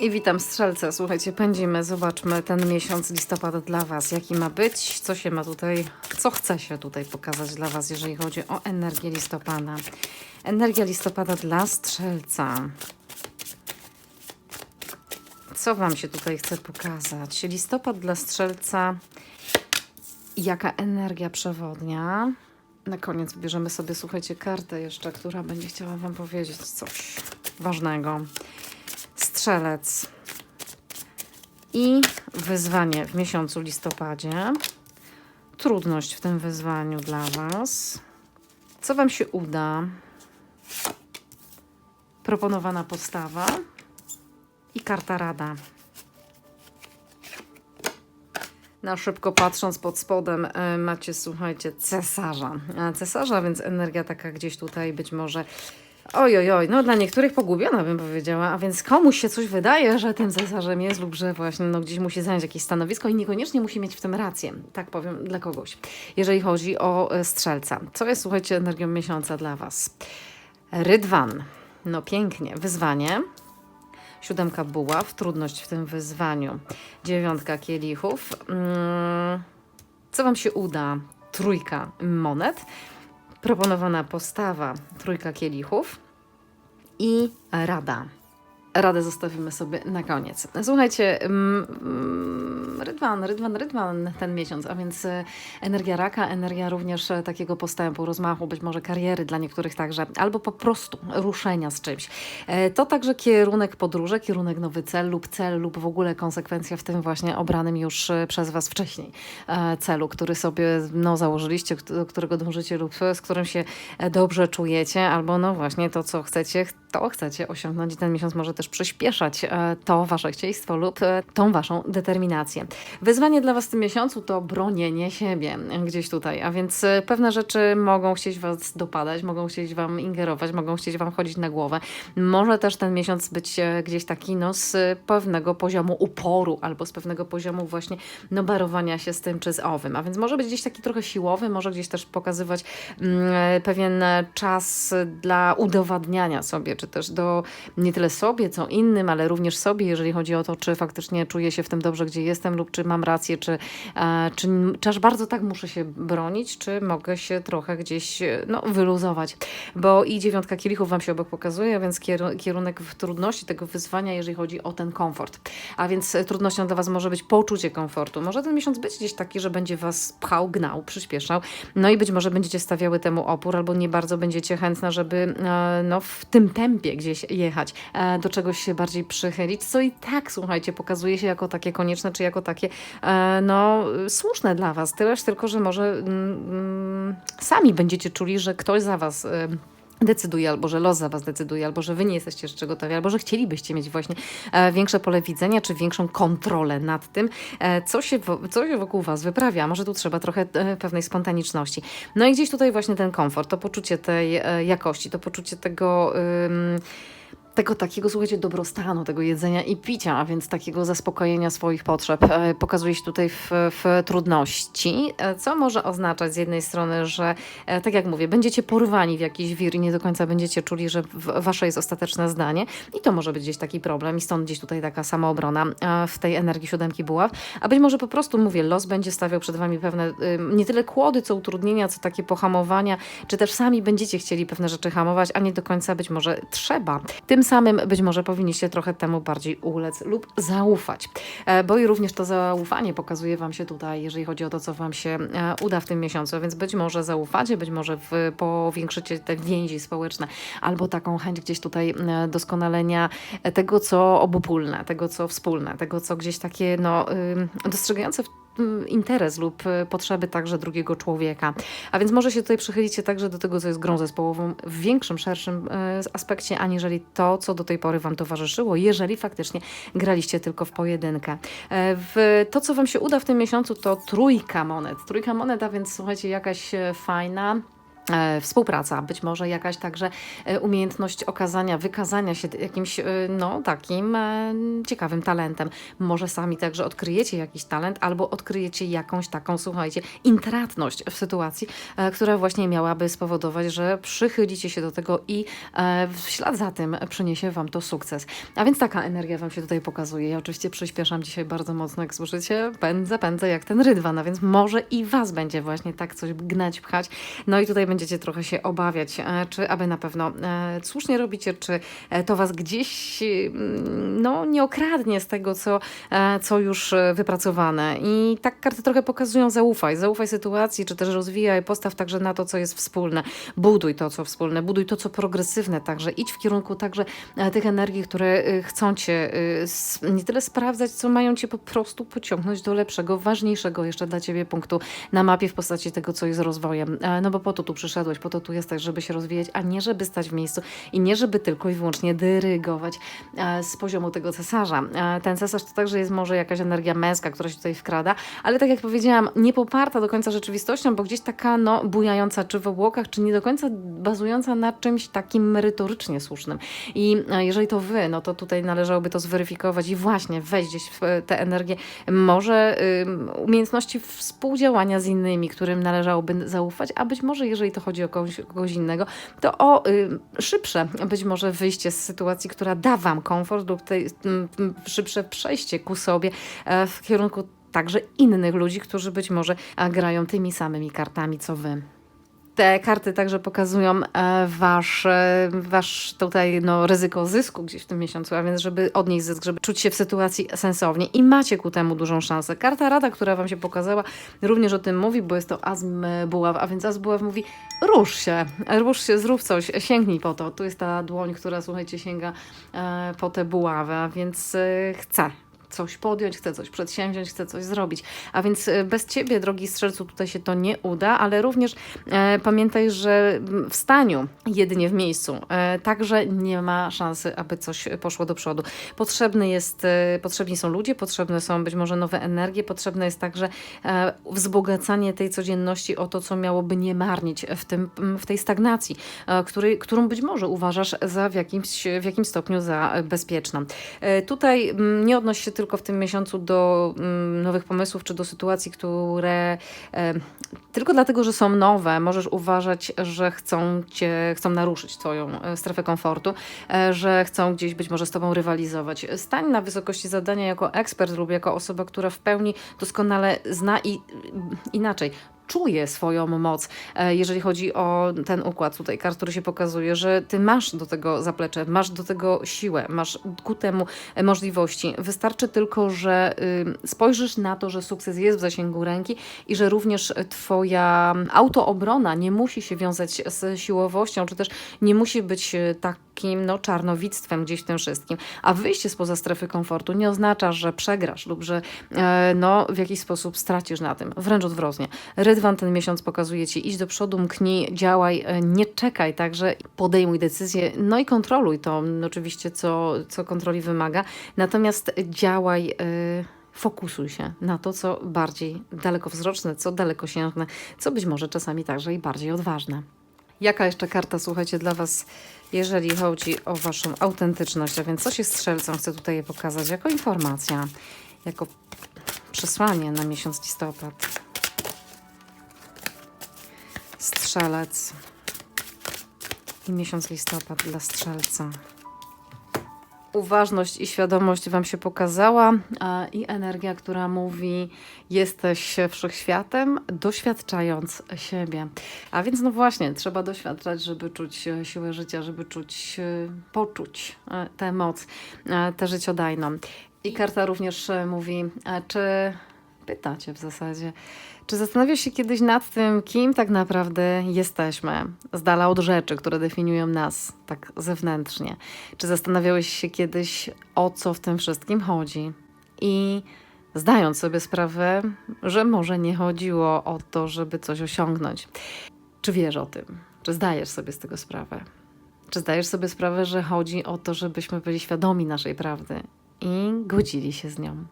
I witam strzelce. Słuchajcie, pędzimy, zobaczmy ten miesiąc listopada dla Was. Jaki ma być, co się ma tutaj, co chce się tutaj pokazać dla Was, jeżeli chodzi o energię listopada. Energia listopada dla strzelca. Co Wam się tutaj chce pokazać? Listopad dla strzelca. Jaka energia przewodnia? Na koniec bierzemy sobie, słuchajcie, kartę jeszcze, która będzie chciała Wam powiedzieć coś ważnego. Strzelec. I wyzwanie w miesiącu listopadzie. Trudność w tym wyzwaniu dla Was. Co Wam się uda? Proponowana postawa i karta rada. Na szybko patrząc pod spodem e, macie, słuchajcie, cesarza. Cesarza, więc energia taka gdzieś tutaj być może. Oj, oj, oj, no dla niektórych pogubiona bym powiedziała, a więc komuś się coś wydaje, że tym cesarzem jest lub że właśnie no, gdzieś musi zająć jakieś stanowisko i niekoniecznie musi mieć w tym rację, tak powiem, dla kogoś, jeżeli chodzi o e, strzelca. Co jest, słuchajcie, energią miesiąca dla Was? Rydwan. No pięknie. Wyzwanie. Siódemka buław, trudność w tym wyzwaniu. Dziewiątka kielichów. Mm, Co Wam się uda? Trójka monet. Proponowana postawa, trójka kielichów i rada. Radę zostawimy sobie na koniec. Słuchajcie, mm, mm, Rydwan, Rydwan, Rydwan ten miesiąc, a więc e, energia raka, energia również e, takiego postępu, rozmachu, być może kariery dla niektórych także, albo po prostu ruszenia z czymś. E, To także kierunek podróży, kierunek nowy cel lub cel lub w ogóle konsekwencja w tym właśnie obranym już przez Was wcześniej celu, który sobie no, założyliście, do którego dążycie lub z którym się dobrze czujecie, albo no właśnie to, co chcecie, to chcecie osiągnąć ten miesiąc może też przyspieszać e, to Wasze chcieństwo lub e, tą Waszą determinację. Wyzwanie dla Was w tym miesiącu to bronienie siebie gdzieś tutaj, a więc e, pewne rzeczy mogą chcieć Was dopadać, mogą chcieć Wam ingerować, mogą chcieć Wam chodzić na głowę. Może też ten miesiąc być gdzieś taki no, z pewnego poziomu uporu albo z pewnego poziomu właśnie no, barowania się z tym czy z owym, a więc może być gdzieś taki trochę siłowy, może gdzieś też pokazywać mm, pewien czas dla udowadniania sobie, czy też do nie tyle sobie, co innym, ale również sobie, jeżeli chodzi o to, czy faktycznie czuję się w tym dobrze, gdzie jestem, lub czy mam rację, czy, e, czy, czy aż bardzo tak muszę się bronić, czy mogę się trochę gdzieś e, no, wyluzować. Bo i dziewiątka kielichów Wam się obok pokazuje, więc kieru- kierunek w trudności tego wyzwania, jeżeli chodzi o ten komfort. A więc e, trudnością dla Was może być poczucie komfortu. Może ten miesiąc być gdzieś taki, że będzie Was pchał, gnał, przyspieszał. No i być może będziecie stawiały temu opór, albo nie bardzo będziecie chętne, żeby no, w tym tempie gdzieś jechać, do czegoś się bardziej przychylić, co i tak, słuchajcie, pokazuje się jako takie konieczne, czy jako takie e, no, słuszne dla Was. Tyleż tylko, że może mm, mm, sami będziecie czuli, że ktoś za Was. E, decyduje, albo że los za Was decyduje, albo że Wy nie jesteście jeszcze gotowi, albo że chcielibyście mieć właśnie e, większe pole widzenia, czy większą kontrolę nad tym, co, się co się wokół Was wyprawia. Może tu trzeba trochę pewnej spontaniczności. No i gdzieś tutaj właśnie ten komfort, to poczucie tej jakości, to poczucie tego... tego takiego, słuchajcie, dobrostanu, tego jedzenia i picia, a więc takiego zaspokojenia swoich potrzeb, e, pokazuje się tutaj w, w trudności, e, co może oznaczać z jednej strony, że e, tak jak mówię, będziecie porwani w jakiś wir i nie do końca będziecie czuli, że wasze jest ostateczne zdanie i to może być gdzieś taki problem i stąd gdzieś tutaj taka samoobrona w tej energii siódemki buław, a być może po prostu, mówię, los będzie stawiał przed wami pewne y, nie tyle kłody, co utrudnienia, co takie pohamowania, czy też sami będziecie chcieli pewne rzeczy hamować, a nie do końca być może trzeba. Tym samym być może powinniście trochę temu bardziej ulec lub zaufać. E, Bo i również to zaufanie pokazuje Wam się tutaj, jeżeli chodzi o to, co Wam się e, uda w tym miesiącu, więc być może zaufacie, być może w, powiększycie te więzi społeczne, albo taką chęć gdzieś tutaj e, doskonalenia tego, co obopólne, tego, co wspólne, tego, co gdzieś takie no, dostrzegające w interes lub y, potrzeby także drugiego człowieka. A więc może się tutaj przychylicie także do tego, co jest grą zespołową w większym, szerszym y, aspekcie, aniżeli to, co do tej pory Wam towarzyszyło, jeżeli faktycznie graliście tylko w pojedynkę. E, W to, co Wam się uda w tym miesiącu, to trójka monet. Trójka monet, a więc słuchajcie, jakaś e, fajna, współpraca, być może jakaś także e, umiejętność okazania, wykazania się jakimś e, no, takim e, ciekawym talentem. Może sami także odkryjecie jakiś talent albo odkryjecie jakąś taką, słuchajcie, intratność w sytuacji, e, która właśnie miałaby spowodować, że przychylicie się do tego i e, w ślad za tym przyniesie Wam to sukces. A więc taka energia Wam się tutaj pokazuje. Ja oczywiście przyspieszam dzisiaj bardzo mocno, jak słyszycie, pędzę, pędzę jak ten rydwan, a więc może i Was będzie właśnie tak coś gnać, pchać. No i tutaj będziecie trochę się obawiać, e, czy aby na pewno e, słusznie robicie, czy e, to Was gdzieś mm, no, nie okradnie z tego, co, co już wypracowane. I tak karty trochę pokazują zaufaj. Zaufaj sytuacji, czy też rozwijaj, postaw także na to, co jest wspólne. Buduj to, co wspólne, buduj to, co progresywne także. Idź w kierunku także tych energii, które chcą Cię nie tyle sprawdzać, co mają Cię po prostu pociągnąć do lepszego, ważniejszego jeszcze dla Ciebie punktu na mapie w postaci tego, co jest rozwojem. No bo po to tu przyszedłeś, po to tu jesteś, żeby się rozwijać, a nie żeby stać w miejscu i nie żeby tylko i wyłącznie dyrygować e, z poziomu tego cesarza. E, Ten cesarz to także jest może jakaś energia męska, która się tutaj wkrada, ale tak jak powiedziałam, nie poparta do końca rzeczywistością, bo gdzieś taka no, bujająca czy w obłokach, czy nie do końca bazująca na czymś takim merytorycznie słusznym. I e, jeżeli to wy, no to tutaj należałoby to zweryfikować i właśnie wejść gdzieś w tę energię, może umiejętności współdziałania z innymi, którym należałoby zaufać, a być może jeżeli to chodzi o kogoś, kogoś innego, to o ym, szybsze być może wyjście z sytuacji, która da wam komfort lub tej, ym, ym, szybsze przejście ku sobie e, w kierunku także innych ludzi, którzy być może e, grają tymi samymi kartami co wy. Te karty także pokazują e, wasz, e, wasz tutaj no, ryzyko zysku gdzieś w tym miesiącu, a więc żeby odnieść zysk, żeby czuć się w sytuacji sensownie i macie ku temu dużą szansę. Karta Rada, która wam się pokazała, również o tym mówi, bo jest to Azm Buław, a więc Azm Buław mówi rusz się, rusz się, zrób coś, sięgnij po to. Tu jest ta dłoń, która słuchajcie sięga e, po tę buławę, a więc e, chcę coś podjąć, chcę coś przedsięwziąć, chcę coś zrobić. A więc e, bez ciebie, drogi strzelcu, tutaj się to nie uda, ale również e, pamiętaj, że w staniu, jedynie w miejscu, e, także nie ma szansy, aby coś poszło do przodu. Potrzebny jest, e, potrzebni są ludzie, potrzebne są być może nowe energie, potrzebne jest także e, wzbogacanie tej codzienności o to, co miałoby nie marnić w, tym, w tej stagnacji, e, który, którą być może uważasz za w jakimś, w jakimś stopniu za bezpieczną. E, Tutaj mm, nie odnosi się tylko w tym miesiącu do mm, nowych pomysłów czy do sytuacji, które tylko dlatego, że są nowe, możesz uważać, że chcą cię, chcą naruszyć twoją e, strefę komfortu, e, że chcą gdzieś być może z tobą rywalizować. Stań na wysokości zadania jako ekspert lub jako osoba, która w pełni doskonale zna i inaczej czuje swoją moc, e, jeżeli chodzi o ten układ tutaj kart, który się pokazuje, że ty masz do tego zaplecze, masz do tego siłę, masz ku temu możliwości. Wystarczy tylko, że y, spojrzysz na to, że sukces jest w zasięgu ręki i że również twoja autoobrona nie musi się wiązać z siłowością, czy też nie musi być e, takim no, czarnowictwem gdzieś w tym wszystkim. A wyjście spoza strefy komfortu nie oznacza, że przegrasz lub że e, no, w jakiś sposób stracisz na tym. Wręcz odwrotnie. Rydwan ten miesiąc pokazuje ci, idź do przodu, mknij, działaj, e, nie czekaj, także podejmuj decyzje, no i kontroluj to oczywiście, co, co kontroli wymaga. Natomiast działaj. e, Fokusuj się na to, co bardziej dalekowzroczne, co dalekosiężne, co być może czasami także i bardziej odważne. Jaka jeszcze karta, słuchajcie, dla Was, jeżeli chodzi o Waszą autentyczność? A więc co się strzelcom chcę tutaj pokazać jako informacja, jako przesłanie na miesiąc listopad. Strzelec i miesiąc listopad dla strzelca. Uważność i świadomość Wam się pokazała i energia, która mówi jesteś wszechświatem, doświadczając siebie. A więc no właśnie, trzeba doświadczać, żeby czuć e, siłę życia, żeby czuć, e, poczuć e, tę moc, tę życiodajną. I karta również mówi, czy pytacie w zasadzie, czy zastanawiasz się kiedyś nad tym, kim tak naprawdę jesteśmy, z dala od rzeczy, które definiują nas tak zewnętrznie? Czy zastanawiałeś się kiedyś, o co w tym wszystkim chodzi? I zdając sobie sprawę, że może nie chodziło o to, żeby coś osiągnąć. Czy wiesz o tym? Czy zdajesz sobie z tego sprawę? Czy zdajesz sobie sprawę, że chodzi o to, żebyśmy byli świadomi naszej prawdy i godzili się z nią?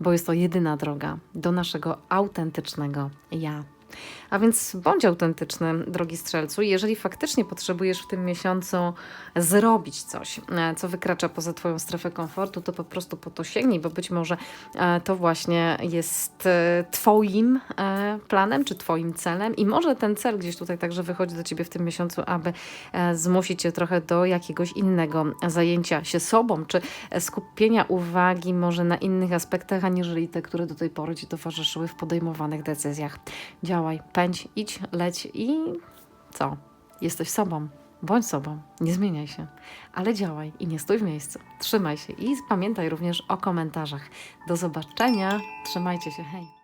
Bo jest to jedyna droga do naszego autentycznego ja. A więc bądź autentyczny, drogi strzelcu. Jeżeli faktycznie potrzebujesz w tym miesiącu zrobić coś, e, co wykracza poza Twoją strefę komfortu, to po prostu po to sięgnij, bo być może e, to właśnie jest e, Twoim planem czy Twoim celem i może ten cel gdzieś tutaj także wychodzi do Ciebie w tym miesiącu, aby zmusić Cię trochę do jakiegoś innego zajęcia się sobą, czy skupienia uwagi może na innych aspektach, aniżeli te, które do tej pory Ci towarzyszyły w podejmowanych decyzjach. Działaj, pędź, idź, leć i co? Jesteś sobą. Bądź sobą, nie zmieniaj się, ale działaj i nie stój w miejscu. Trzymaj się i pamiętaj również o komentarzach. Do zobaczenia, trzymajcie się, hej!